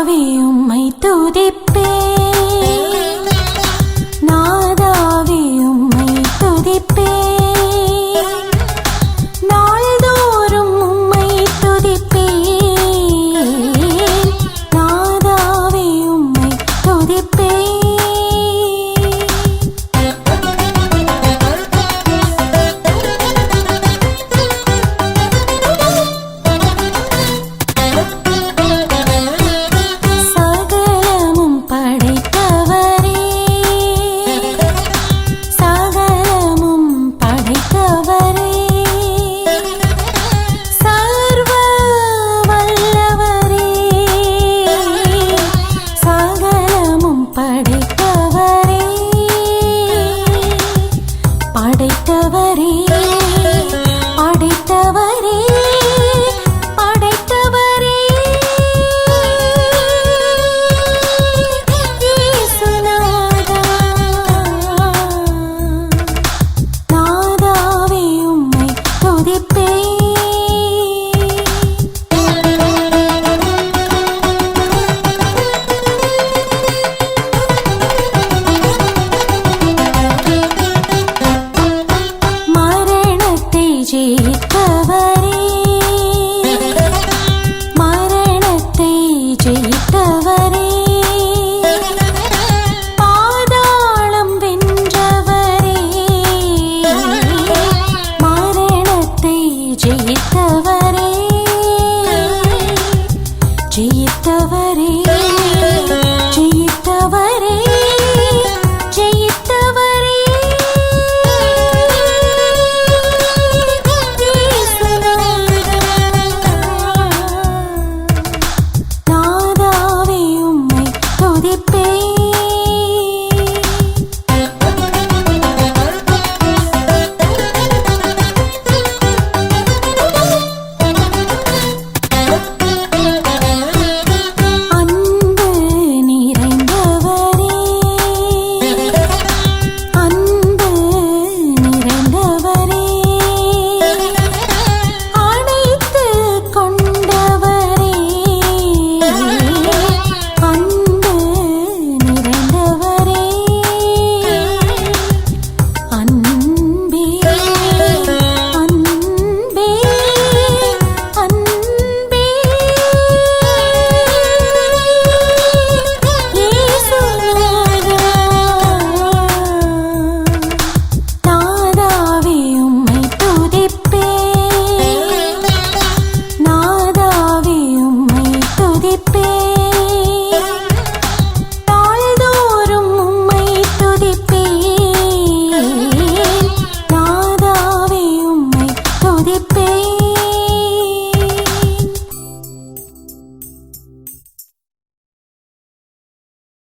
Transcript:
நாதாவே உம்மை துதிப்பே മരണത്തെ ജയിക്കും. ready.